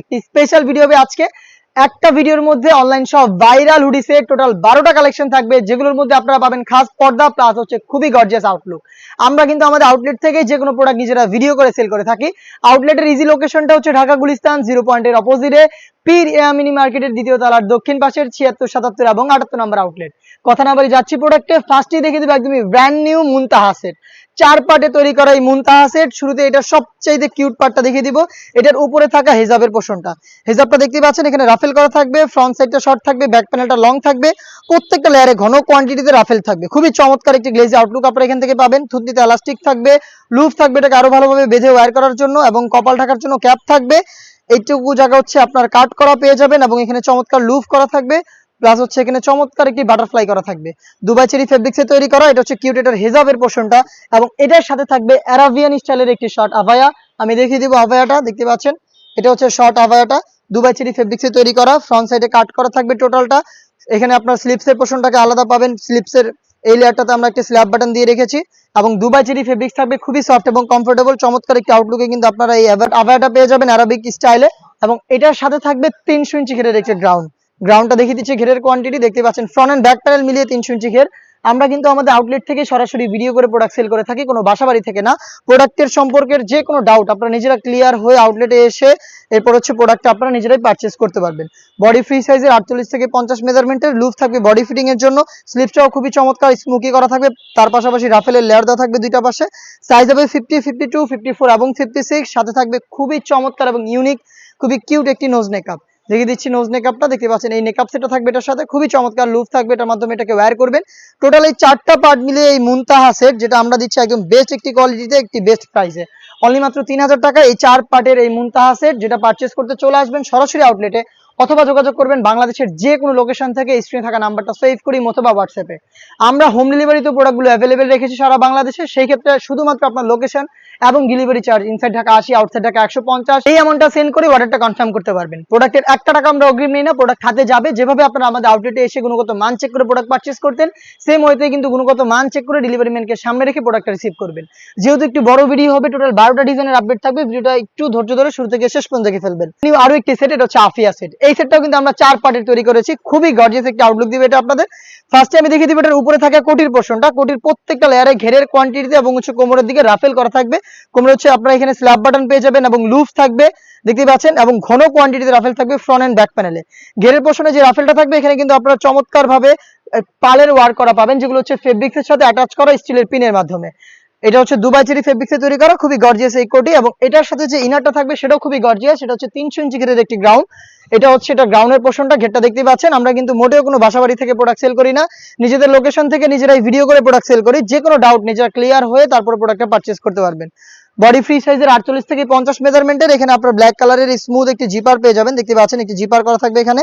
একটি special video হবে আজকে একটা ভিডিওর মধ্যে অনলাইন ভাইরাল হুডিসের টোটাল বারোটা কালেকশন থাকবে, যেগুলোর মধ্যে আপনারা পাবেন খাস পর্দা প্লাস হচ্ছে খুবই গর্জিয়াস আউটলুক আমরা কিন্তু আমাদের আউটলেট থেকে যে কোনো প্রোডাক্ট নিজেরা ভিডিও করে সেল করে থাকি। আউটলেটের ইজি লোকেশনটা হচ্ছে ঢাকা গুলিস্তান জিরো পয়েন্টের অপোজিটে পীর মিনি মার্কেটের দ্বিতীয় তলার দক্ষিণ পাশের ছিয়াত্তর, সাতাত্তর এবং আটাত্তর নম্বর আউটলেট কথা না বলে যাচ্ছি প্রোডাক্টে ফার্স্টই দেখে দেবো একদমই ব্র্যান্ড নিউ মুনতাহা সেট চার পার্টে তৈরি করা এই মুনতাহা সেট শুরুতে এটা সবচেয়ে কিউট পার্টটা দেখিয়ে দিব। এটার উপরে থাকা হেজাবের পোষণটা। হেজাবটা দেখতে পাচ্ছেন, এখানে রাফেল করা থাকবে। ফ্রন্ট সাইডটা শর্ট থাকবে ব্যাক প্যানেলটা লং থাকবে। প্রত্যেকটা লেয়ারে ঘন কোয়ান্টিটিতে রাফেল থাকবে। খুবই চমৎকার একটি গ্লেজি আউটলুক আপনারা এখান থেকে পাবেন। থুতনিতে এলাস্টিক থাকবে লুপ থাকবে এটাকে আরও ভালোভাবে বেঁধে ওয়্যার করার জন্য এবং কপাল ঢাকার জন্য ক্যাপ থাকবে। এইটুকু জায়গা হচ্ছে আপনার কাট করা পেয়ে যাবেন এবং এখানে চমৎকার লুপ করা থাকবে। প্লাস হচ্ছে এখানে চমৎকার একটি বাটারফ্লাই করা থাকবে। দুবাই চেরি ফেব্রিক্সে তৈরি করা, এটা হচ্ছে কিউট এটার হেজাবের পোর্শনটা এবং এটার সাথে থাকবে অ্যারাবিয়ান স্টাইলের একটি শর্ট আভায়া আমি দেখিয়ে দিব আভায়াটা দেখতে পাচ্ছেন? এটা হচ্ছে শর্ট আভায়াটা দুবাই চেরি ফেব্রিক্সে তৈরি করা ফ্রন্ট সাইডে কাট করা থাকবে টোটালটা এখানে আপনার স্লিপসের পোর্শনটাকে আলাদা পাবেন। স্লিপসের এই লেয়ারটাতে আমরা একটি স্ল্যাব বাটন দিয়ে রেখেছি এবং দুবাই চেরি ফেব্রিক্স থাকবে খুবই সফট এবং কমফোর্টেবল চমৎকার একটি আউটলুকে কিন্তু আপনারা এই আভায়াটা পেয়ে যাবেন আরবিক স্টাইলে এবং এটার সাথে থাকবে তিনশো ইঞ্চি ঘেরের একটি গ্রাউন্ড গ্রাউন্ডটা দেখিয়ে দিচ্ছি ঘেরের কোয়ান্টিটি দেখতে পাচ্ছেন ফ্রন্ট এন্ড ব্যাক প্যানেল মিলিয়ে তিনশো ইঞ্চি ঘের। আমরা কিন্তু আমাদের আউটলেট থেকে সরাসরি ভিডিও করে প্রোডাক্ট সেল করে থাকি, কোনো বাসাবাড়ি থেকে না। প্রোডাক্টের সম্পর্কের যে কোনো ডাউট আপনারা নিজেরা ক্লিয়ার হয়ে আউটলেটে এসে এরপর হচ্ছে প্রোডাক্ট আপনারা নিজেরাই পারচেস করতে পারবেন। বডি ফ্রি সাইজের আটচল্লিশ থেকে পঞ্চাশ মেজারমেন্টের লুপ থাকবে বডি ফিটিং এর জন্য। স্লিপটাও খুবই চমৎকার স্মুকি করা থাকবে। তার পাশাপাশি রাফেলের লেয়ার দেওয়া থাকবে দুইটা পাশে। সাইজ হবে fifty fifty two fifty four এবং ফিফটি সিক্স সাথে থাকবে খুবই চমৎকার এবং ইউনিক খুবই কিউট একটি নোজ নেকআপ দেখিয়ে দিচ্ছি নোজ নেকআপটা দেখতে পাচ্ছেন এই নেকআপ সেটটা থাকবে এটার সাথে। খুবই চমৎকার লুপ থাকবে। এটার মাধ্যমে এটাকে ওয়্যার করবেন। টোটাল এই চারটা পার্ট মিলিয়ে এই মুনতাহা সেট যেটা আমরা দিচ্ছি একদম বেস্ট একটি কোয়ালিটিতে একটি বেস্ট প্রাইসে অনলি মাত্র তিন হাজার টাকা এই চার পার্টের এই মুনতাহা সেট যেটা পারচেস করতে চলে আসবেন সরাসরি আউটলেটে অথবা যোগাযোগ করবেন বাংলাদেশের যে কোনো লোকেশন থেকে স্ক্রিনে থাকা নাম্বারটা সেভ করি অথবা হোয়াটসঅ্যাপে আমরা হোম ডেলিভারিতে প্রোডাক্টগুলো অ্যাভেলেবেল রেখেছি সারা বাংলাদেশে। সেই ক্ষেত্রে শুধুমাত্র আপনার লোকেশন এবং ডেলিভারি চার্জ ইনসাইড ঢাকা আশি আউটসাইড ঢাকা একশো পঞ্চাশ। এই অ্যামাউন্টটা সেন্ড করে অর্ডারটা কনফার্ম করতে পারবেন। প্রোডাক্টের একটা টাকা আমরা অগ্রিম নিই না প্রোডাক্ট হাতে যাবে। যেভাবে আপনারা আমাদের আউটলেটে এসে গুণগত মান চেক করে প্রোডাক্ট পারচেস করতেন সেম ওয়েতে কিন্তু গুণগত মান চেক করে ডেলিভারি ম্যানকে সামনে রেখে প্রোডাক্টটা রিসিভ করবেন। যেহেতু একটু বড় ভিডিও হবে টোটাল বারোটা ডিজাইনের আপডেট থাকবে, ভিডিওটা একটু ধৈর্য ধরে শুরু থেকে শেষ পর্যন্ত দেখে ফেলবেন। নিউ আরও একটি সেট এটা হচ্ছে আফিয়া সেট এই সেটটাও কিন্তু আমরা চার পার্টের তৈরি করেছি। খুবই গর্জিয়াস একটা আউটলুক দিবে এটা আপনাদের। ফার্স্টে আমি দেখিয়ে দিব এটার উপরে থাকা কোটির পোর্শনটা কোটির প্রত্যেকটা লেয়ারে ঘেরের কোয়ান্টিটিতে এবং হচ্ছে কোমরের দিকে রাফেল করা থাকবে। কোমরে হচ্ছে আপনারা এখানে স্ল্যাব বাটন পেয়ে যাবেন এবং লুফ থাকবে দেখতে পাচ্ছেন, এবং ঘন কোয়ান্টিটিতে রাফেল থাকবে ফ্রন্ট অ্যান্ড ব্যাক প্যানেলে ঘেরের পোষণে যে রাফেলটা থাকবে, এখানে কিন্তু আপনারা চমৎকারভাবে পালের ওয়ার্ক করা পাবেন, যেগুলো হচ্ছে ফেব্রিক্সের সাথে অ্যাটাচ করা স্টিলের পিনের মাধ্যমে। এটা হচ্ছে দুবাই চেরি ফেব্রিক্সে তৈরি করা, খুবই গর্জিয়াস এই কোটি এবং এটার সাথে যে ইনারটা থাকবে সেটাও খুবই গর্জিয়াস সেটা হচ্ছে তিনশো ইঞ্চি ঘেরের একটি গ্রাউন্ড এটা হচ্ছে এটা গ্রাউন্ডের পোর্শনটা ঘেরটা দেখতে পাচ্ছেন। আমরা কিন্তু মোটেও কোনো বাসাবাড়ি থেকে প্রোডাক্ট সেল করি না। নিজেদের লোকেশন থেকে নিজেরাই ভিডিও করে প্রোডাক্ট সেল করি। যে কোনো ডাউট নিজেরা ক্লিয়ার হয়ে তারপর প্রোডাক্টটা পারচেস করতে পারবেন। বডি ফ্রি সাইজের আটচল্লিশ থেকে পঞ্চাশ মেজারমেন্টের এখানে আপনার ব্ল্যাক কালারের স্মুথ একটি জিপার পেয়ে যাবেন। দেখতে পাচ্ছেন, একটি জিপার করা থাকবে এখানে।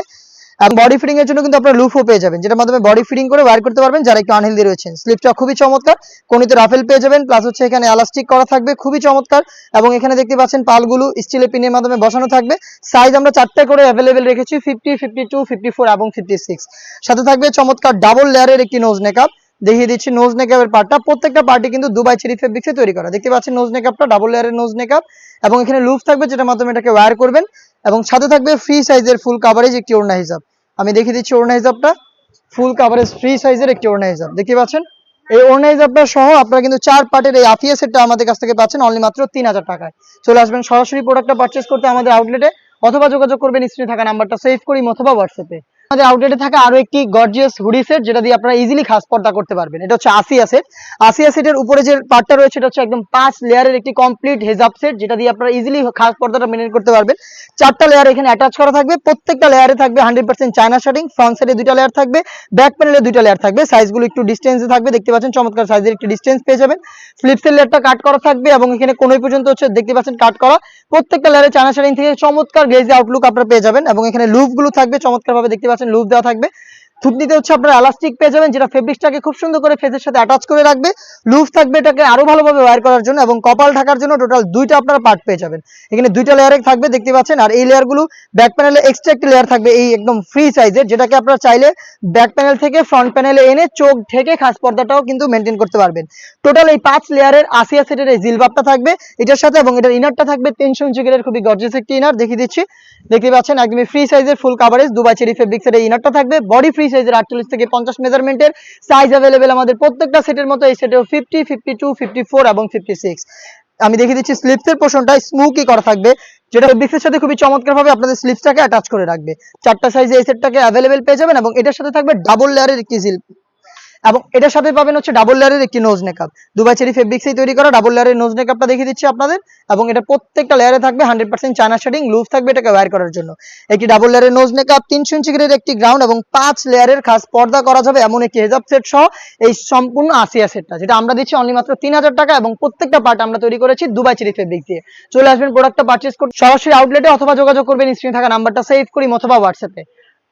এবং বডি ফিটিং এর জন্য কিন্তু আপনার লুফও পেয়ে যাবেন, যেটার মাধ্যমে বডি ফিটিং করে ওয়্যার করতে পারবেন, যারা একটু আনহেলদি রয়েছেন। স্লিপটা খুবই চমৎকার কোনিতে রাফেল পেয়ে যাবেন প্লাস হচ্ছে এখানে এলাস্টিক করা থাকবে, খুবই চমৎকার, এবং এখানে দেখতে পাচ্ছেন পালগুলো স্টিলের পিনের মাধ্যমে বসানো থাকবে। সাইজ আমরা চারটা করে অ্যাভেলেবেল রেখেছি fifty fifty two fifty four এবং ফিফটি সিক্স সাথে থাকবে চমৎকার ডাবল লেয়ারের একটি নোজ নেকআপ দেখিয়ে দিচ্ছি নোজ নেকআপের পার্টটা প্রত্যেকটা পার্টি কিন্তু দুবাই চেরি ফেব্রিক্সে তৈরি করা। দেখতে পাচ্ছেন নোজ নেকআপটা ডাবল লেয়ারের নোজ নেকআপ এবং এখানে লুপ থাকবে, যেটার মাধ্যমে এটাকে ওয়্যার করবেন। এবং সাথে থাকবে ফ্রি সাইজের ফুল কাভারেজ একটি ওড়না হিসাব। আমি দেখিয়ে দিচ্ছি ওড়না হিসাবটা। ফুল কাভারেজ ফ্রি সাইজের একটি ওড়না হিসাব। দেখতে পাচ্ছেন? এই ওড়না হিসাবটা সহ আপনারা কিন্তু চার পার্টের এই আফিয়া সেটটা আমাদের কাছ থেকে পাচ্ছেন অনলি মাত্র তিন হাজার টাকায়। চলে আসবেন সরাসরি প্রোডাক্টটা পারচেস করতে আমাদের আউটলেটে অথবা যোগাযোগ করবেন স্ক্রিনে থাকা নাম্বারটা সেভ করি, অথবা হোয়াটসঅ্যাপে আমাদের আউটলেটে থাকা আরও একটি গর্জিয়াস হুডি সেট যেটা দিয়ে আপনারা ইজিলি খাস পর্দা করতে পারবেন। এটা হচ্ছে আসিয়া সেট আসিয়া সেটের উপরে যে পার্টটা রয়েছে, এটা হচ্ছে একদম পাঁচ লেয়ারের একটি কমপ্লিট হেজাব সেট যেটা দিয়ে আপনারা ইজিলি খাস পর্দাটা মেনটেন করতে পারবেন। চারটা লেয়ার এখানে অ্যাটাচ করা থাকবে। প্রত্যেকটা লেয়ারে থাকবে hundred percent China shirting front সাইডে দুইটা লেয়ার থাকবে ব্যাক প্যানেলে দুইটা লেয়ার থাকবে। সাইজগুলো একটু ডিস্টেন্সে থাকবে, দেখতে পাচ্ছেন চমৎকার সাইজের একটি ডিস্টেন্স পেয়ে যাবেন। স্লিপসের লেয়ারটা কাট করা থাকবে এবং এখানে কোনোই পর্যন্ত হচ্ছে, দেখতে পাচ্ছেন কাট করা। প্রত্যেকটা লেয়ারে চায়না শার্টিং থেকে চমৎকার গ্লেজি আউটলুক আপনারা পেয়ে যাবেন এবং এখানে লুপগুলো থাকবে, চমৎকারভাবে দেখতে পাচ্ছেন লুপ দেওয়া থাকবে। থুতনিতে হচ্ছে আপনারা এলাস্টিক পেয়ে যাবেন, যেটা ফেব্রিক্সটাকে খুব সুন্দর করে ফেসের সাথে অ্যাটাচ করে রাখবে। লুফ থাকবে এটাকে আরও ভালোভাবে ওয়্যার করার জন্য এবং কপাল ঢাকার জন্য টোটাল দুইটা আপনারা পার্ট পেয়ে যাবেন। এখানে দুইটা লেয়ারে থাকবে, দেখতে পাচ্ছেন? আর এই লেয়ারগুলো ব্যাক প্যানেলে এক্সট্রা একটি লেয়ার থাকবে, এই একদম ফ্রি সাইজের যেটাকে আপনারা চাইলে ব্যাক প্যানেল থেকে ফ্রন্ট প্যানেলে এনে চোখ ঢেকে খাস পর্দাটাও কিন্তু মেনটেন করতে পারবেন। টোটাল এই পাঁচ লেয়ারের আসিয়া সেটের এই জিলবাবটা থাকবে এটার সাথে এবং এটার ইনারটা থাকবে তিনশো ইঞ্চি গ্রেডের খুবই গর্জিয়াস একটি ইনার দেখিয়ে দিচ্ছি। দেখতে পাচ্ছেন, একদমই ফ্রি সাইজের ফুল কাভারেজ দুবাই চেরি ফেব্রিক্সের এই ইনারটা থাকবে বডি ফ্রি সাইজের আটচল্লিশ থেকে পঞ্চাশ মেজারমেন্টের সাইজ অ্যাভেলেবেল আমাদের প্রত্যেকটা সেটের মতো এই সেটেও fifty fifty two fifty four এবং ফিফটি সিক্স আমি দেখিয়ে দিচ্ছি স্লিপসের পোর্শনটা স্মুকি করা থাকবে, যেটা ফেব্রিক্সের সাথে খুবই চমৎকার ভাবে আপনাদের স্লিপসটাকে অ্যাটাচ করে রাখবে। চারটা সাইজে এই সেটটাকে অ্যাভেলেবেল পেয়ে যাবেন এবং এটার সাথে থাকবে ডাবল লেয়ারের একটি এবং এটার সাথে পাবেন হচ্ছে ডাবল লেয়ারের একটি নোজ মেকআপ দুবাই চেরি ফেব্রিক্সেই তৈরি করা ডাবল লেয়ারের নোজ মেকআপটা দেখিয়ে দিচ্ছি আপনাদের। এবং এটা প্রত্যেকটা লেয়ারে থাকবে hundred percent China shading loop থাকবে এটাকে ওয়্যার করার জন্য। একটি ডাবল লেয়ারের নোজ মেকআপ তিনশো ইঞ্চি গ্রেডের একটি গ্রাউন্ড এবং পাঁচ লেয়ারের খাস পর্দা করা যাবে এমন একটি হেজাব সেট সহ এই সম্পূর্ণ আসিয়া সেটটা যেটা আমরা দিচ্ছি অনলি মাত্র তিন হাজার টাকা এবং প্রত্যেকটা পার্ট আমরা তৈরি করেছি দুবাই চেরি ফেব্রিক দিয়ে। চলে আসবেন প্রোডাক্টটা পারচেস করতে। সরাসরি আউটলেটে অথবা যোগাযোগ করবেন স্ক্রিনে থাকা নাম্বারটা সেভ করি, অথবা হোয়াটসঅ্যাপে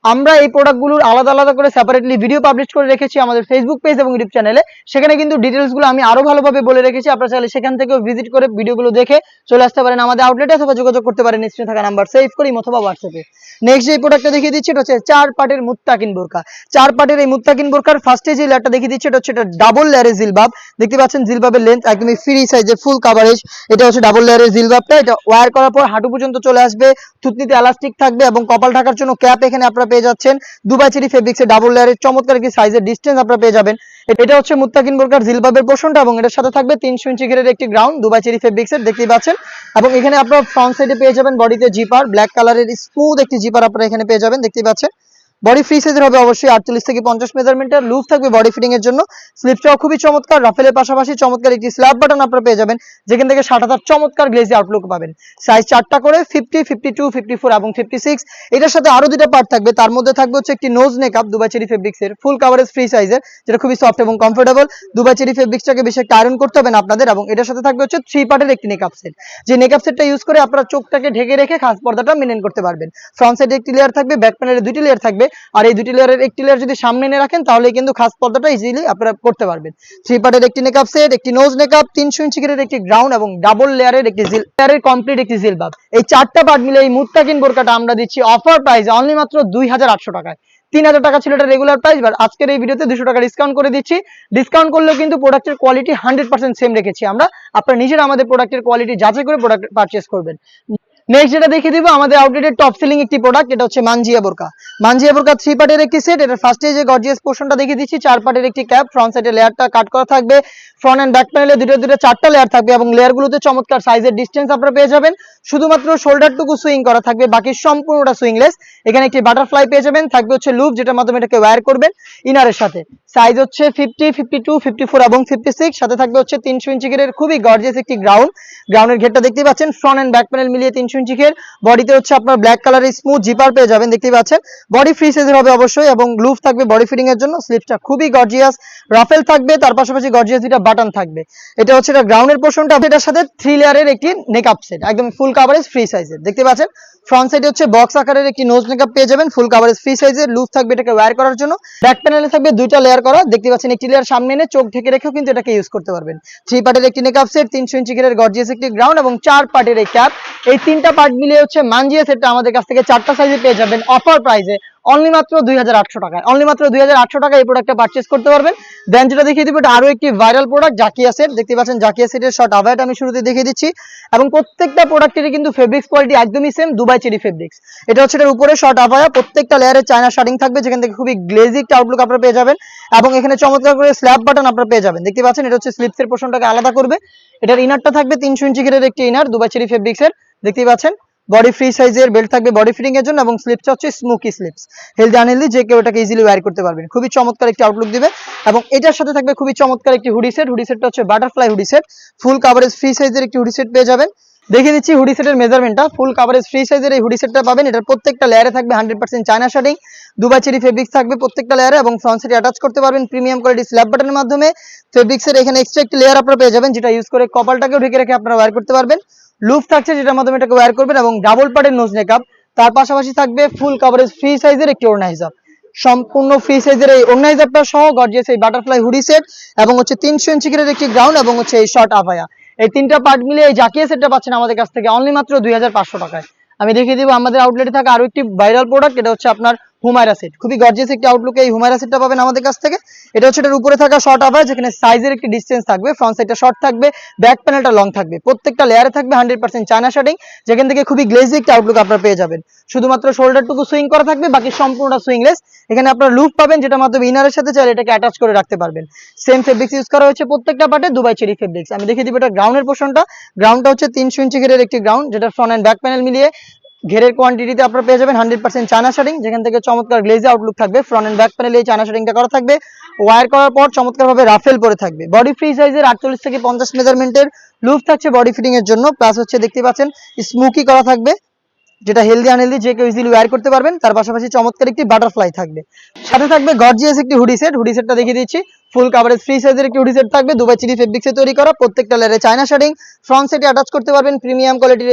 আমরা এই প্রোডাক্টগুলোর আলাদা আলাদা করে সেপারেটলি ভিডিও পাবলিশ করে রেখেছি আমাদের ফেসবুক পেজ এবং ইউটিউব চ্যানেলে সেখানে কিন্তু ডিটেলসগুলো আমি আরও ভালোভাবে বলে রেখেছি। আপনারা চাইলে সেখান থেকেও ভিজিট করে ভিডিওগুলো দেখে চলে আসতে পারেন আমাদের আউটলেটে অথবা যোগাযোগ করতে পারেন স্ক্রিনে থাকা নাম্বার সেভ করি অথবা হোয়াটসঅ্যাপে নেক্সট যে প্রোডাক্টটা দেখিয়ে দিচ্ছি, এটা হচ্ছে চার পার্টের মুত্তাকিন বোরকা চার পার্টের এই মুত্তাকিন বোরকার ফার্স্টে যে লেয়ারটা দেখিয়ে দিচ্ছি, এটা হচ্ছে এটা ডাবল লেয়ারের জিলবাব। দেখতে পাচ্ছেন জিলবাবের লেন্থ একদমই ফ্রি সাইজের ফুল কাভারেজ এটা হচ্ছে ডাবল লেয়ারের জিলবাবটা। এটা ওয়ার করার পর হাঁটু পর্যন্ত চলে আসবে। থুতনিতে এলাস্টিক থাকবে এবং কপাল ঢাকার জন্য ক্যাপ এখানে আপনারা পেয়ে যাচ্ছেন। দুবাই চেরি ফেব্রিক্সের ডাবল লেয়ারের চমৎকার কি সাইজের ডিস্টেন্স আপনারা পেয়ে যাবেন। এটা হচ্ছে মুত্তাকিন বোরকার জিলবাবের পোষণটা এবং এটার সাথে থাকবে তিনশো ইঞ্চি ঘেরের একটি গ্রাউন্ড দুবাই চেরি ফেব্রিক্সের দেখতেই পাচ্ছেন। এবং এখানে আপনারা ফ্রন্ট সাইডে পেয়ে যাবেন বডিতে জিপার ব্ল্যাক কালারের স্মুথ একটি জিপার আপনারা এখানে পেয়ে যাবেন, দেখতেই পাচ্ছেন। বডি ফ্রি সাইজের হবে অবশ্যই আটচল্লিশ থেকে পঞ্চাশ মেজারমেন্টের লুপ থাকবে বডি ফিটিং এর জন্য। স্লিপটাও খুবই চমৎকার। রাফেলের পাশাপাশি চমৎকার একটি স্ল্যাব বাটন আপনারা পেয়ে যাবেন। যেখান থেকে ষাট হাজার চমৎকার গ্লেজি আউটলুক পাবেন। সাইজ চারটা করে fifty fifty two fifty four এবং ফিফটি সিক্স এটার সাথে আরও দুটা পার্ট থাকবে। তার মধ্যে থাকবে হচ্ছে একটি nose makeup Dubai cherry fabrics এর। ফুল কাভারেজ ফ্রি সাইজের যেটা খুবই সফট এবং কমফোর্টেবল দুবাই চেরি ফেব্রিক্সটাকে বেশি একটা আয়রন করতে হবে আপনাদের এবং এটার সাথে থাকবে হচ্ছে থ্রি পার্টের একটি মেকআপ সেট যে মেকআপ সেটটা ইউজ করে আপনারা চোখটাকে ঢেকে রেখে খাস পর্দাটা মেনটেন করতে পারবেন। ফ্রন্ট সাইডে একটি লেয়ার থাকবে ব্যাক প্যানেলে দুটি লেয়ার থাকবে। আর এই দুটি লেয়ারের একটি লেয়ার যদি সামনে এনে রাখেন, তাহলে কিন্তু খাস পর্দাটা ইজিলি আপনারা করতে পারবেন। থ্রি পার্টের একটি মেকআপ সেট একটি নোজ মেকআপ তিনশো ইঞ্চি গ্রেডের একটি গ্রাউন্ড এবং ডাবল লেয়ারের একটি জিল লেয়ারের কমপ্লিট একটি জিলবাব এই চারটা পার্ট মিলে এই মুত্তাকিন বোরকাটা আমরা দিচ্ছি অফার প্রাইস অনলি মাত্র দুই হাজার আটশো টাকায়। তিন হাজার টাকা ছিল এটা রেগুলার প্রাইস বাট আজকের এই ভিডিওতে দুশো টাকা ডিসকাউন্ট করে দিচ্ছি। ডিসকাউন্ট করলেও কিন্তু প্রোডাক্টের কোয়ালিটি হান্ড্রেড পার্সেন্ট সেম রেখেছি আমরা। আপনারা নিজেরা আমাদের প্রোডাক্টের কোয়ালিটি যাচাই করে প্রোডাক্ট পারচেস করবেন। নেক্সট যেটা দেখিয়ে দিব, আমাদের আউটলেটের টপ সেলিং একটি প্রোডাক্ট এটা হচ্ছে মানজিয়া বোরকা মানজিয়া বোরকা থ্রি পার্টের একটি সেট এটা ফার্স্টে যে গর্জিয়াস পোর্শনটা দেখিয়ে দিচ্ছি, চার পার্টের একটি ক্যাপ ফ্রন্ট সাইডে লেয়ারটা কাট করা থাকবে ফ্রন্ট এন্ড ব্যাক প্যানেলে দুটো দুটো, চারটা লেয়ার থাকবে এবং লেয়ারগুলোতে চমৎকার সাইজের ডিস্টেন্স আপনারা পেয়ে যাবেন। শুধুমাত্র শোল্ডারটুকু সুইং করা থাকবে, বাকি সম্পূর্ণটা সুইংলেস এখানে একটি বাটারফ্লাই পেয়ে যাবেন, থাকবে হচ্ছে লুপ যেটার মাধ্যমে এটাকে ওয়্যার করবেন ইনারের সাথে। সাইজ হচ্ছে fifty fifty two fifty four এবং ফিফটি সিক্স সাথে থাকবে হচ্ছে তিনশো ইঞ্চি ঘেরের খুবই গর্জিয়াস একটি গ্রাউন্ড গ্রাউন্ডের ঘেরটা দেখতে পাচ্ছেন ফ্রন্ট অ্যান্ড ব্যাক প্যানেল মিলিয়ে তিনশো ইঞ্চি ঘের বডিতে হচ্ছে আপনার ব্ল্যাক কালারের স্মুথ জিপার পেয়ে যাবেন দেখতে পাচ্ছেন। বডি ফ্রি সাইজের হবে অবশ্যই এবং লুফ থাকবে বডি ফিটিং এর জন্য স্লিপটা খুবই গর্জিয়াস রাফেল থাকবে, তার পাশাপাশি গর্জিয়াস দুটা বাটন থাকবে। এটা হচ্ছে এটা গ্রাউন্ডের পোর্শনটা এটার সাথে থ্রি লেয়ারের একটি নেকআপ সেট একদম ফুল কাভারেজ ফ্রি সাইজের দেখতে পাচ্ছেন? ফ্রন্ট সাইডে হচ্ছে বক্স আকারের একটি নোজ মেকআপ পেয়ে যাবেন ফুল কাভারেজ ফ্রি সাইজের লুজ থাকবে এটাকে ওয়্যার করার জন্য। ব্যাক প্যানেলে থাকবে দুইটা লেয়ার করা, দেখতে পাচ্ছেন একটি লেয়ার সামনে এনে চোখ ঢেকে রেখেও কিন্তু এটাকে ইউজ করতে পারবেন। থ্রি পার্টের একটি মেকআপ সেট তিনশো ইঞ্চি ঘেরের গর্জিয়াস একটি গ্রাউন্ড এবং চার পার্টের এই ক্যাপ এই তিনটা পার্ট মিলিয়ে হচ্ছে মানজিয়া সেটটা আমাদের কাছ থেকে চারটা সাইজে পেয়ে যাবেন অফার প্রাইসে অনলি মাত্র দুই হাজার আটশো টাকায়। অনলি মাত্র দুই হাজার আটশো টাকায় এই প্রোডাক্টটা পারচেস করতে পারবেন। দেন যেটা দেখিয়ে দিব, এটা আরও একটি ভাইরাল প্রোডাক্ট জাকিয়া সেট দেখতে পাচ্ছেন জাকিয়া সেটের শর্ট আভায়াটা আমি শুরুতে দেখিয়ে দিচ্ছি। এবং প্রত্যেকটা প্রোডাক্টেরই কিন্তু ফেব্রিক্স কোয়ালিটি একদমই সেম দুবাই চেরি ফেব্রিক্স এটা হচ্ছে এটার উপরে শর্ট আভায়া প্রত্যেকটা লেয়ারে চায়না শার্টিং থাকবে, যেখান থেকে খুবই গ্লেজি একটা আউটলুক আপনারা পেয়ে যাবেন। এবং এখানে চমৎকার করে স্ল্যাব বাটন আপনারা পেয়ে যাবেন। দেখতে পাচ্ছেন, এটা হচ্ছে স্লিপসের পোর্শনটাকে আলাদা করবে। এটার ইনারটা থাকবে তিনশো ইঞ্চি ঘেরের একটি ইনার দুবাই চেরি ফেব্রিক্সের দেখতেই পাচ্ছেন বডি ফ্রি সাইজের বেল্ট থাকবে বডি ফিটিং এর জন্য এবং স্লিপসটা হচ্ছে স্মোকি স্লিপস হেলদি আনহেলদি যে কেউ এটাকে ইজিলি ওয়্যার করতে পারবেন। খুবই চমৎকার একটি আউটলুক দিবে এবং এটার সাথে থাকবে খুবই চমৎকার একটি হুডি সেট হুডি সেটটা হচ্ছে butterfly hoodie set full coverage free সাইজের একটি হুডি সেট পেয়ে যাবেন। দেখিয়ে দিচ্ছি হুডি সেটের মেজারমেন্টটা ফুল কাভারেজ ফ্রি সাইজের এই হুডি সেটটা পাবেন। এটার প্রত্যেকটা লেয়ারে থাকবে hundred percent China shirting Dubai cherry fabrics থাকবে প্রত্যেকটা লেয়ারে এবং ফ্রন্ট সাইডে অ্যাটাচ করতে পারবেন প্রিমিয়াম কোয়ালিটি স্ল্যাব বাটনের মাধ্যমে। ফেব্রিক্সের এখানে এক্সট্রা একটি লেয়ার আপনারা পেয়ে যাবেন, যেটা ইউজ করে কপালটাকেও ঢেকে রেখে আপনারা ওয়্যার করতে পারবেন। লুপ থাকছে যেটার মাধ্যমে এটাকে ওয়্যার করবেন এবং ডাবল পার্টের নোজ মেকআপ তার পাশাপাশি থাকবে ফুল কাভারেজ ফ্রি সাইজের একটি হিসাব সম্পূর্ণ ফ্রি সাইজের এই অর্গানাইজারটা সহ গর্জিয়াস এই বাটারফ্লাই হুডি সেট এবং হচ্ছে তিনশো ইঞ্চি গ্রেড একটি গ্রাউন্ড এবং হচ্ছে এই শর্ট আফায়া এই তিনটা পার্ট মিলে এই জাকিয়া সেটটা পাচ্ছেন আমাদের কাছ থেকে অনলি মাত্র দুই হাজার পাঁচশো টাকায়। আমি দেখিয়ে দিব আমাদের আউটলেটে থাকা আরও একটি ভাইরাল প্রোডাক্ট এটা হচ্ছে আপনার হুমায়রা সেট। খুবই গর্জিয়াস একটি আউটলুকে এই হুমায়রা সেটটা পাবেন আমাদের কাছ থেকে। এটা হচ্ছে এটার উপরে থাকা শর্ট আবার যেখানে সাইজের একটি ডিস্টেন্স থাকবে। ফ্রন্ট সাইডটা শর্ট থাকবে ব্যাক প্যানেলটা লং থাকবে। প্রত্যেকটা লেয়ারে থাকবে হান্ড্রেড পার্সেন্ট চায়না শার্টিং যেখান থেকে খুবই গ্লেজি একটি আউটলুক আপনারা পেয়ে যাবেন। শুধুমাত্র শোল্ডারটুকু সুইং করা থাকবে, বাকি সম্পূর্ণটা সুইংলেস এখানে আপনার লুপ পাবেন, যেটা মাধ্যমে ইনারের সাথে চাইলে এটাকে অ্যাটাচ করে রাখতে পারবেন। সেম ফেব্রিক্স ইউজ করা হয়েছে প্রত্যেকটা পার্টে দুবাই চেরি ফেব্রিক্স আমি দেখিয়ে দিব এটা গ্রাউন্ডের পোর্শনটা গ্রাউন্ডটা হচ্ছে তিনশো ইঞ্চি ঘেরের একটি গ্রাউন্ড যেটা ফ্রন্ট অ্যান্ড ব্যাক প্যানেল মিলিয়ে ঘেরের কোয়ান্টিটিতে আপনারা পেয়ে যাবেন হান্ড্রেড পার্সেন্ট চায়না শার্টিং যেখান থেকে চমৎকার গ্লেজি আউটলুক থাকবে ফ্রন্ট অ্যান্ড ব্যাক প্যানেলে এই চায়না শার্টিংটা করা থাকবে ওয়ার করার পর চমৎকার ভাবে রাফেল পরে থাকবে। বডি ফ্রি সাইজের আটচল্লিশ থেকে পঞ্চাশ মেজারমেন্টের লুপ থাকছে বডি ফিটিং এর জন্য প্লাস হচ্ছে দেখতে পাচ্ছেন স্মুকি করা থাকবে, যেটা হেলদি আনহেলদি যে কেউ ইজিলি ওয়ার করতে পারবেন, তার পাশাপাশি চমৎকার একটি বাটারফ্লাই থাকবে। সাথে থাকবে গর্জিয়াস একটি হুডি সেট হুডি সেটটা দেখিয়ে দিচ্ছি ফুল কাভারেজ ফ্রি সাইজের একটি হুডি সেট থাকবে দুবাই চিলি ফেব্রিক্সে তৈরি করা, প্রত্যেকটা লেয়ারে চায়না শার্টিং ফ্রন্ট সেটে অ্যাটাচ করতে পারবেন প্রিমিয়াম কোয়ালিটির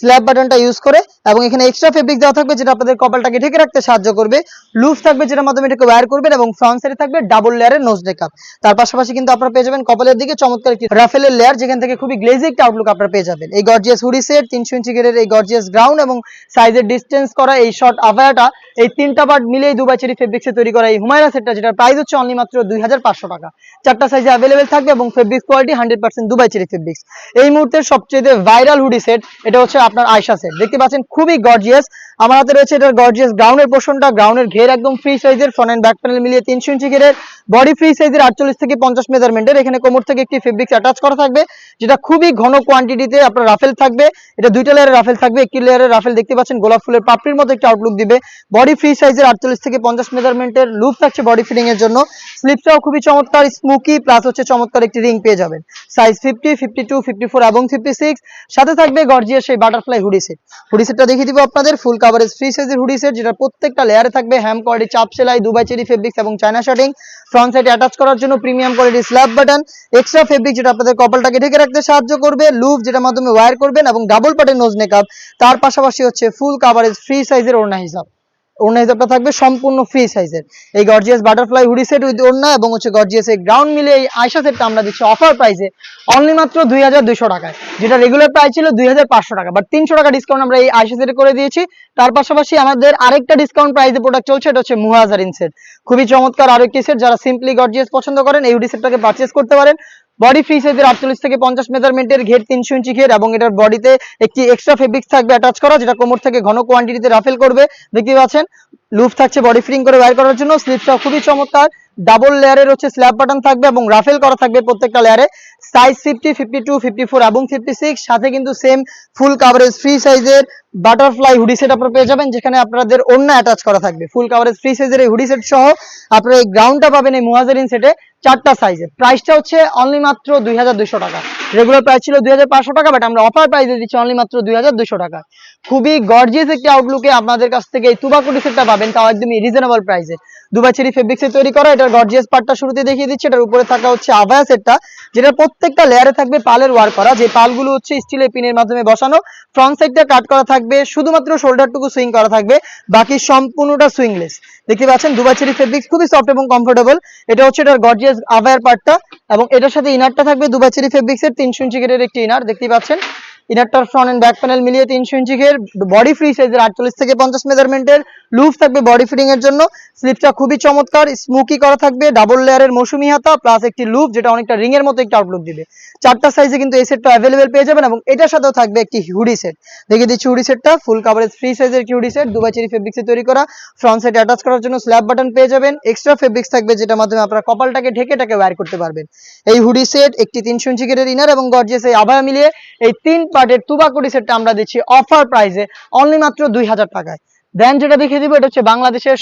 স্ল্যাব বাটনটা ইউজ করে এবং এখানে এক্সট্রা ফেব্রিক দেওয়া থাকবে যেটা আপনাদের কপালটাকে ঢেকে রাখতে সাহায্য করবে। লুফ থাকবে যেটার মাধ্যমে এটাকে ওয়্যার করবেন এবং ফ্রন্ট সাইডে থাকবে ডাবল লেয়ারের নোজ মেকআপ তার পাশাপাশি কিন্তু আপনারা পেয়ে যাবেন কপালের দিকে চমৎকার একটি রাফেলের লেয়ার যেখান থেকে খুবই গ্লেজি একটা আউটলুক আপনারা পেয়ে যাবেন। এই গর্জিয়াস হুডি সেট তিনশো ইঞ্চি গেরের এই গর্জিয়াস গ্রাউন্ড এবং সাইজের ডিস্টেন্স করা এই শর্ট আভায়াটা এই তিনটা পার্ট মিলিয়ে দুবাই চেরি ফেব্রিক্সে তৈরি করা এই হুমায়রা সেটটা যেটার প্রাইস হচ্ছে অনলি মাত্র দুই হাজার পাঁচশো টাকা। চারটা সাইজে অ্যাভেলেবেল থাকবে এবং fabrics quality hundred percent Dubai cherry fabrics এই মুহূর্তের সবচেয়ে ভাইরাল হুডি সেট এটা হচ্ছে আপনার আয়সা সেট দেখতে পাচ্ছেন খুবই গর্জিয়াস আমার হাতে রয়েছে এটার গর্জিয়াস গ্রাউন্ডের পোর্শনটা গ্রাউন্ডের ঘের একদম ফ্রি সাইজের ফ্রন্ট এন্ড ব্যাক প্যানেল মিলিয়ে তিনশো ইঞ্চি ঘেরের। বডি ফ্রি সাইজের আটচল্লিশ থেকে পঞ্চাশ মেজারমেন্টের এখানে কোমর থেকে একটি ফেব্রিক্স অ্যাটাচ করা থাকবে, যেটা খুবই ঘন কোয়ান্টিটিতে আপনার রাফেল থাকবে। এটা দুইটা লেয়ারের রাফেল থাকবে। একটি লেয়ারের রাফেল দেখতে পাচ্ছেন গোলাপ ফুলের পাপড়ির মতো একটা আউটলুক দিবে। বডি ফ্রি সাইজের আটচল্লিশ থেকে পঞ্চাশ মেজারমেন্টের লুপ থাকছে বডি ফিটিং এর জন্য। স্লিপটাও খুবই চমৎকার স্মুকি প্লাস হচ্ছে চমৎকার একটি রিং পেয়ে যাবেন। Size fifty fifty two fifty four এবং ফিফটি সিক্স সাথে থাকবে গর্জিয়াস সেই বাটারফ্লাই হুডি সেট হুডি সেটটা দেখিয়ে দিব আপনাদের ফুল কাভারেজ ফ্রি সাইজের হুডি সেট যেটা প্রত্যেকটা লেয়ারে থাকবে হ্যাম কোয়ালিটি চাপ সেলাই দুবাই চেরি ফেব্রিক্স এবং China shirting front side attach করার জন্য premium quality slab button extra fabric যেটা আপনাদের কপালটাকে ঢেকে রাখতে সাহায্য করবে লুপ যেটা মাধ্যমে ওয়্যার করবেন এবং ডাবল পাটের নোজ মেকআপ তার পাশাপাশি হচ্ছে ফুল কাভারেজ ফ্রি সাইজের ওড়না হিসাব। ওড়না হিসাবটা থাকবে সম্পূর্ণ ফ্রি সাইজের এই gorgeous butterfly hoodie set with ওড়না এবং হচ্ছে গর্জিয়াস এই গ্রাউন্ড মিলে এই আয়সা সেটটা আমরা দিচ্ছি অফার প্রাইসে অনলি মাত্র দুই হাজার দুইশো টাকায়, যেটা রেগুলার প্রাইস ছিল দুই হাজার পাঁচশো টাকা। বাট তিনশো টাকা ডিসকাউন্ট আমরা এই আয়সা সেটে করে দিয়েছি। তার পাশাপাশি আমাদের আরেকটা ডিসকাউন্ট প্রাইসে প্রোডাক্ট চলছে, এটা হচ্ছে মুহাজারিন সেট খুবই চমৎকার আরেকটি সেট যারা সিম্পলি গর্জিয়াস পছন্দ করেন, এই হুডি সেটটাকে পারচেস করতে পারেন। বডি ফ্রি সাইজের আটচল্লিশ থেকে পঞ্চাশ মেজারমেন্টের ঘের তিনশো ইঞ্চি ঘের এবং এটার বডিতে একটি এক্সট্রা ফেব্রিক্স থাকবে অ্যাটাচ করা, যেটা কোমর থেকে ঘন কোয়ান্টিটিতে রাফেল করবে। দেখতে পাচ্ছেন? লুপ থাকছে বডি ফিটিং করে বাইর করার জন্য। স্লিপটা খুবই চমৎকার। ডাবল লেয়ারের হচ্ছে স্ল্যাব বাটন থাকবে এবং রাফেল করা থাকবে প্রত্যেকটা লেয়ারে size fifty fifty two fifty four এবং ফিফটি সিক্স সাথে কিন্তু সেম ফুল কাভারেজ ফ্রি সাইজের বাটারফ্লাই হুডি সেট আপনারা পেয়ে যাবেন, যেখানে আপনাদের অন্য অ্যাটাচ করা থাকবে। ফুল কাভারেজ ফ্রি সাইজের এই হুডি সেট সহ আপনারা এই গ্রাউন্ডটা পাবেন এই মুহাজারিন সেটে চারটা সাইজে প্রাইসটা হচ্ছে অনলি মাত্র দুই হাজার দুইশো টাকা। রেগুলার প্রাইস ছিল দুই হাজার পাঁচশো টাকা বাট আমরা অফার প্রাইসে দিচ্ছি অনলি মাত্র দুই হাজার দুইশো টাকা। খুবই গর্জিয়াস একটি আউটলুকে আপনাদের কাছ থেকে এই তুবাকুটি সেটটা পাবেন, তাও একদমই রিজনেবল প্রাইসে দুবাই চেরি ফেব্রিক্সে তৈরি করা, এটার গর্জিয়াস পার্টটা শুরুতে দেখিয়ে দিচ্ছি, এটার উপরে থাকা হচ্ছে আভায়া সেটটা যেটা প্রত্যেকটা লেয়ারে থাকবে পালের ওয়ার করা, যে পালগুলো হচ্ছে স্টিলের পিনের মাধ্যমে বসানো। ফ্রন্ট সাইডটা কাট করা থাকবে, শুধুমাত্র শোল্ডারটুকু সুইং করা থাকবে, বাকি সম্পূর্ণটা সুইংলেস দেখতে পাচ্ছেন, দুবাই চেরি ফেব্রিক্স খুবই সফট এবং কমফোর্টেবল এটা হচ্ছে এটার গর্জিয়াস আভায়ার পার্টটা এবং এটার সাথে ইনারটা থাকবে দুবাই চেরি ফেব্রিক্সের তিনশো ইঞ্চি গেটের একটি ইনার দেখতে পাচ্ছেন। ইনারটার ফ্রন্ট এন্ড ব্যাক প্যানেল মিলিয়ে তিনশো ইঞ্চি ঘের বডি ফ্রি সাইজের আটচল্লিশ থেকে পঞ্চাশ মেজারমেন্টের লুফ থাকবে বডি ফিটিং এর জন্য। স্লিপটা খুবই চমৎকার স্মুকি করা থাকবে ডাবল লেয়ারের মৌসুমি হাতা প্লাস একটি লুপ যেটা অনেকটা রিং এর মতো একটা আউটলুক দিবে। চারটা সাইজে কিন্তু এই সেটটা অ্যাভেলেবেল পেয়ে যাবেন এবং এটার সাথেও থাকবে একটি হুডি সেট দেখে দিচ্ছি হুডি সেটটা ফুল কাভারেজ ফ্রি সাইজের একটি হুডি সেট দুবাই চেরি ফেব্রিক্সে তৈরি করা। ফ্রন্ট সাইড অ্যাটাচ করার জন্য স্ল্যাব বাটন পেয়ে যাবেন। এক্সট্রা ফেব্রিক্স থাকবে যেটা মাধ্যমে আপনারা কপালটাকে ঢেকে টাকে ওয়্যার করতে পারবেন। এই হুডি সেট একটি তিনশো ইঞ্চি গেটের ইনার এবং গর্জিয়াস এই আভায়া মিলিয়ে এই তিন পার্টের তুবাকুটি সেটটা আমরা দিচ্ছি অফার প্রাইসে অনলি মাত্র দুই হাজার টাকায়। দেন যেটা দেখিয়ে দিব, এটা হচ্ছে বাংলাদেশের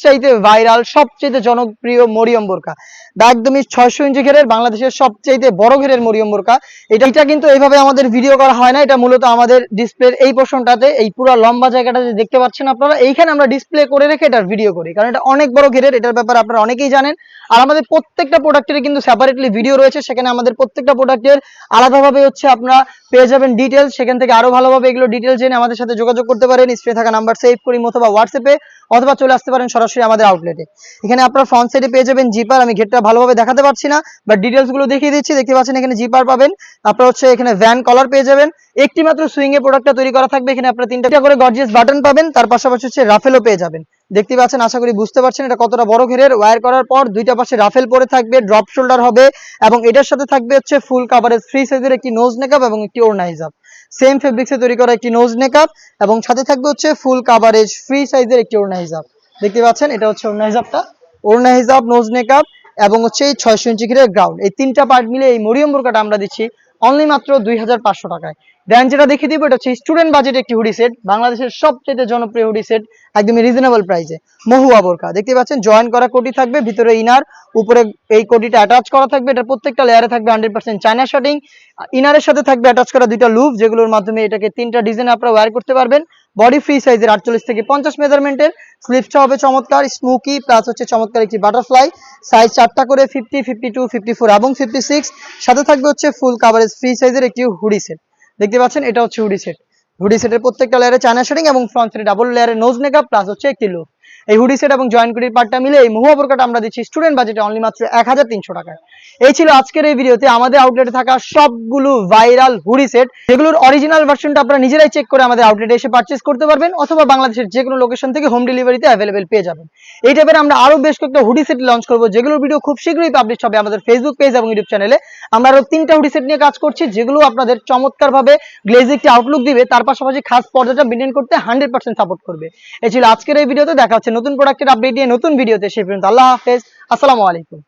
সবচাইতে ভাইরাল, সবচাইতে জনপ্রিয় মরিয়ম বোরকা। বা একদমই ছয়শো ইঞ্চি ঘেরের বাংলাদেশের সবচাইতে বড় ঘেরের মরিয়ম বোরকা। এটা কিন্তু এইভাবে আমাদের ভিডিও করা হয় না, এটা মূলত আমাদের ডিসপ্লের এই পোর্শনটাতে এই পুরো লম্বা জায়গাটা যে দেখতে পাচ্ছেন আপনারা, এইখানে আমরা ডিসপ্লে করে রেখে এটার ভিডিও করি। কারণ এটা অনেক বড় ঘেরের, এটার ব্যাপারে আপনারা অনেকেই জানেন। আর আমাদের প্রত্যেকটা প্রোডাক্টের কিন্তু সেপারেটলি ভিডিও রয়েছে, সেখানে আমাদের প্রত্যেকটা প্রোডাক্টের আলাদাভাবে হচ্ছে আপনারা পেয়ে যাবেন ডিটেলস সেখান থেকে আরও ভালোভাবে এগুলো ডিটেলস জেনে আমাদের সাথে যোগাযোগ করতে পারেন। স্ক্রিনে থাকা নাম্বার সেভ করি, অথবা হোয়াটসঅ্যাপে অথবা চলে আসতে পারেন সরাসরি। সরাসরি আমাদের আউটলেটে এখানে আপনার ফ্রন্ট সাইডে পেয়ে যাবেন জিপার আমি ঘেরটা ভালোভাবে দেখাতে পারছি না বাট ডিটেলসগুলো দেখিয়ে দিচ্ছি, দেখতে পাচ্ছেন এখানে জিপার পাবেন। আপনার হচ্ছে এখানে ভ্যান কলার পেয়ে যাবেন। একটি মাত্র সুইং এর প্রোডাক্টটা তৈরি করা থাকবে, এখানে আপনারা তিনটা করে গর্জিয়াস বাটন পাবেন, তার পাশাপাশি হচ্ছে রাফেলও পেয়ে যাবেন। দেখতে পাচ্ছেন, আশা করি বুঝতে পারছেন, এটা কতটা বড় ঘেরের ওয়্যার করার পর দুইটা পাশে রাফেল পরে থাকবে ড্রপ শোল্ডার হবে, এবং এটার সাথে থাকবে হচ্ছে ফুল কাভারেজ ফ্রি সাইজের একটি নোজ নেকআপ এবং একটি ওড়না সেম ফেব্রিক্সে তৈরি করা একটি নোজ নেকআপ এবং সাথে থাকবে হচ্ছে ফুল কাভারেজ ফ্রি সাইজের একটি ওড়না দেখতে পাচ্ছেন, এটা হচ্ছে ওড়না হিজাবটা। ওড়না হিজাব নোজ মেকআপ এবং হচ্ছে এই ছয়শো ইঞ্চি ঘিরে গ্রাউন্ড এই তিনটা পার্ট মিলে এই মরিয়ম বোরকাটা আমরা দিচ্ছি অনলি মাত্র দুই হাজার পাঁচশো টাকায়। ব্র্যান্ড যেটা দেখিয়ে দিব, এটা হচ্ছে স্টুডেন্ট বাজেট একটি হুডি সেট বাংলাদেশের সবচেয়ে জনপ্রিয় হুডি সেট একদমই রিজনেবল প্রাইসে মহুয়া বোরকা দেখতে পাচ্ছেন জয়েন করা কোটি থাকবে, ভিতরে ইনার উপরে এই কোটিটা অ্যাটাচ করা থাকবে, এটার প্রত্যেকটা লেয়ারে থাকবে হান্ড্রেড পার্সেন্ট চায়না শার্টিং ইনারের সাথে থাকবে অ্যাটাচ করা দুইটা লুপ যেগুলোর মাধ্যমে এটাকে তিনটা ডিজাইন আপনারা ওয়্যার করতে পারবেন। বডি ফ্রি সাইজের আটচল্লিশ থেকে পঞ্চাশ মেজারমেন্টের স্লিপসটা হবে চমৎকার স্মুকি প্লাস হচ্ছে চমৎকার একটি বাটারফ্লাই সাইজ চারটা করে fifty fifty two fifty four এবং ফিফটি সিক্স সাথে থাকবে হচ্ছে ফুল কাভারেজ ফ্রি সাইজের একটি হুডি সেট দেখতে পাচ্ছেন, এটা হচ্ছে হুডি সেট হুডি সেটের প্রত্যেকটা লেয়ারে চায়না শেডিং এবং ফ্রন্ট সাইডে ডাবল লেয়ারে নোজ মেকআপ প্লাস হচ্ছে একটি লুক এই হুডি সেট এবং জয়েন্ট কুটির পার্টটা মিলে এই মহুয়া বোরকাটা আমরা দিচ্ছি স্টুডেন্ট বাজেটে অনলি মাত্র এক হাজার তিনশো টাকায়। এই ছিল আজকের এই ভিডিওতে আমাদের আউটলেটে থাকা সবগুলো ভাইরাল হুডি সেট যেগুলোর অরিজিনাল ভার্সনটা আপনারা নিজেরাই চেক করে আমাদের আউটলেটে এসে পারচেস করতে পারবেন অথবা বাংলাদেশের যে কোনো লোকেশন থেকে হোম ডেলিভারিতে অ্যাভেলেবেল পেয়ে যাবেন। এই টাইপের আমরা আরও বেশ কয়েকটা হুডি সেট লঞ্চ করব। যেগুলোর ভিডিও খুব শীঘ্রই পাবলিশ হবে আমাদের ফেসবুক পেজ এবং ইউটিউব চ্যানেলে আমরা আরও তিনটা হুডি সেট নিয়ে কাজ করছি, যেগুলো আপনাদের চমৎকার ভাবে গ্লেজে একটি আউটলুক দিবে। তার পাশাপাশি খাস পর্যাটা মেনটেন করতে হান্ড্রেড পার্সেন্ট সাপোর্ট করবে। এই ছিল আজকের এই ভিডিওতে দেখা হচ্ছে নতুন প্রোডাক্টের আপডেট দিয়ে নতুন ভিডিওতে সে পর্যন্ত। আল্লাহ হাফেজ। আসসালামু আলাইকুম।